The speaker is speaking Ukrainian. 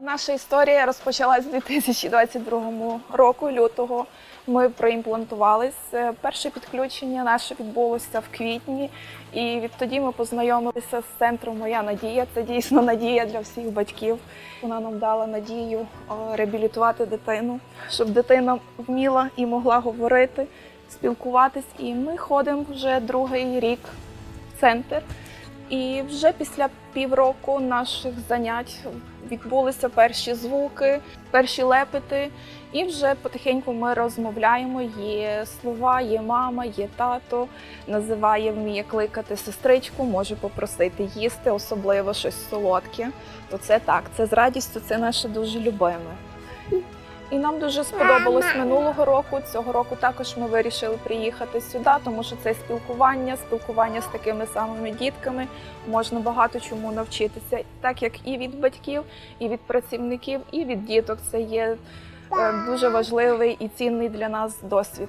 Наша історія розпочалась у 2022 року, лютого. Ми проімплантувались. Е, Перше підключення наше відбулося в квітні, і відтоді ми познайомилися з центром Моя надія. Це дійсно надія для всіх батьків. Вона нам дала надію е, реабілітувати дитину, щоб дитина вміла і могла говорити, спілкуватись. І ми ходимо вже другий рік в центр. І вже після півроку наших занять відбулися перші звуки, перші лепити, і вже потихеньку ми розмовляємо. Є слова, є мама, є тато. Називає, вміє кликати сестричку, може попросити їсти, особливо щось солодке. То це так, це з радістю, це наше дуже любиме. І нам дуже сподобалось минулого року. Цього року також ми вирішили приїхати сюди, тому що це спілкування, спілкування з такими самими дітками. Можна багато чому навчитися, так як і від батьків, і від працівників, і від діток. Це є е, дуже важливий і цінний для нас досвід.